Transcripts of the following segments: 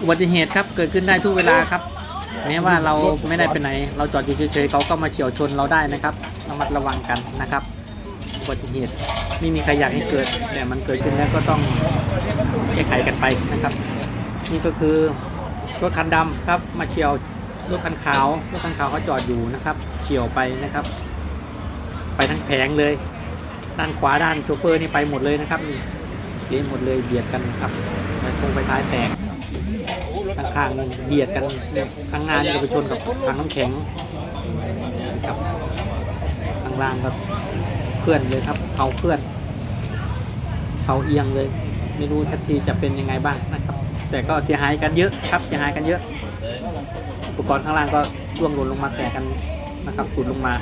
อุบัติเหตุครับเกิดขึ้นได้ทุกเวลาครับ แม้ว่าเราไม่ได้ไปไหน เราจอดอยู่เฉยๆเขาก็มาเฉียวชนเราได้นะครับระมัดระวังกันนะครับอุบัติเหตุไม่มีใครอยากให้เกิด แต่มันเกิดขึ้นแล้วก็ต้องแก้ไขกันไปนะครับ นี่ก็คือรถคันดำครับมาเฉียวรถคันขาวรถคันขาวเขาจอดอยู่นะครับเฉียวไปนะครับ ไปทั้งแผงเลย ด้านขวาด้านโชเฟอร์นี่ไปหมดเลยนะครับนี่เละหมดเลยเบียดกันครับไปคงไปท้ายแตก ข้างๆนี่เบียดกันข้างหน้านี่ก็ไปชนกับถังน้ำแข็งนะครับข้างล่างก็เพื่อนเลยครับเขาเพื่อนเขาเอียงเลย ไม่รู้ชัดชีจะเป็นยังไงบ้างนะครับ แต่ก็เสียหายกันเยอะครับเสียหายกันเยอะ อุปกรณ์ข้างล่างก็ร่วงหล่นลงมาแตกกันนะครับหลุดลงมา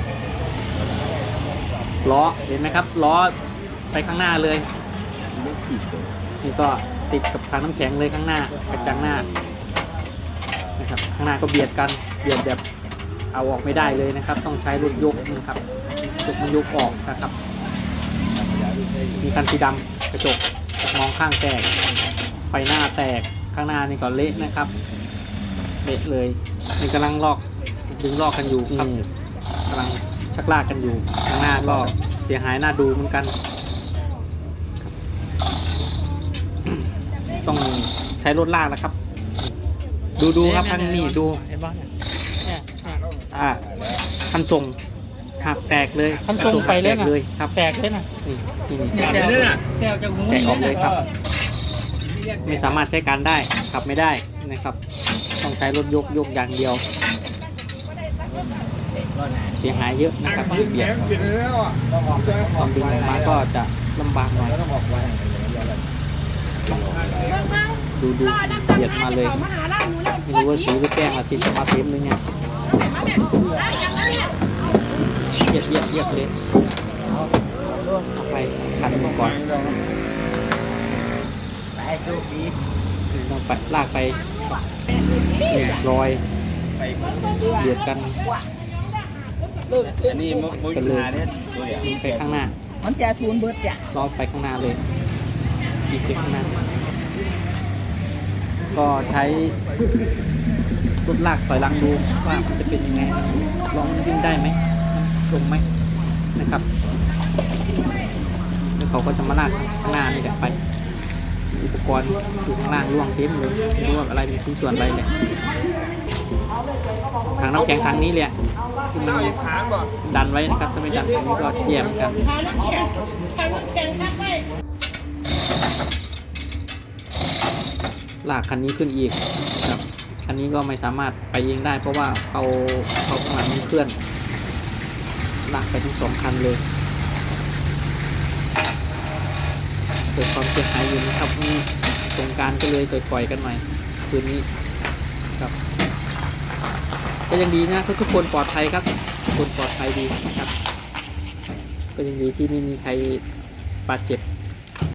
ล้อเห็นไหมครับล้อไปข้างหน้าเลยนี่ก็ติดกับทางน้ำแข็งเลยข้างหน้ากระจังหน้า นะครับข้างหน้าก็เบียดกันเบียดแบบเอาออกไม่ได้เลยนะครับ ต้องใช้รถยกนะครับยกมันยกออกนะครับ มีคันสีดำกระจกมองข้างแตกไฟหน้าแตกข้างหน้านี่ก็เละนะครับเละเลยนี่กำลังลอกดึงลอกกันอยู่ครับกำลังชักลากกันอยู่ ข้างหน้าก็เสียหายน่าดูเหมือนกัน ต้องใช้รถลากนะครับ ดูดูครับทางนี้ดูเห็นบ้างเนี่ยเนี่ยเนี่ย อ่าคันส่งหักแตกเลยคันส่งไปเลยแตนะกเลยครับแตกเลยนะนี่นี่เนี่ยนี่แตกแตกจากหูแตกออกเลยนะครับ ไม่สามารถใช้การได้ขับไม่ได้นะครับ ต้องใช้รถยกยกอย่างเดียว เสียหายเยอะนะครับเบียดตอนดึงออกมาก็จะลำบากหน่อยดูดูเบียดมาเลย ไม่รู้ว่าสีหรือแป้งอะติดมาเต็มเลยเนี่ยเหยียดเหยียดเหยียดเลยเอาไปขันมาก่อนต้องไปลากไปนี่รอยเบียดกันอันนี้มุกมุกหาเนี่ยตัวอย่างไปข้างหน้ามันจะทูนเบิดจ้ะล้อไปข้างหน้าเลยอีกไปข้างหน้า ก็ใช้รถลากถอยหลังดูว่ามันจะเป็นยังไงลองวิ่งได้ไหมลงไหมนะครับแล้วเขาก็จะมาลากข้างหน้านี่แหละไป อุปกรณ์อยู่ข้างล่างล่วงเต็มเลยไม่รู้ว่าอะไรเป็นชิ้นส่วนอะไรเลยถังน้ำแข็งถังนี้เลยที่มันดันไว้นะครับถ้าไม่ดันทางนี้ก็แย่เหมือนกัน ลากคันนี้ขึ้นอีกครับคันนี้ก็ไม่สามารถไปเองได้ เพราะว่าเขาเขาข้างหลังมีเคลื่อนลากไปทั้งสองคันเลยเกิดความเสียหายอยู่นะครับนี่สงการก็เลยปล่อยๆกันหน่อยคืนนี้ครับ ก็ยังดีนะทุกคนปลอดภัยครับทุกคนปลอดภัยดีนะครับ ก็ยังดีที่ไม่มีใครบาดเจ็บ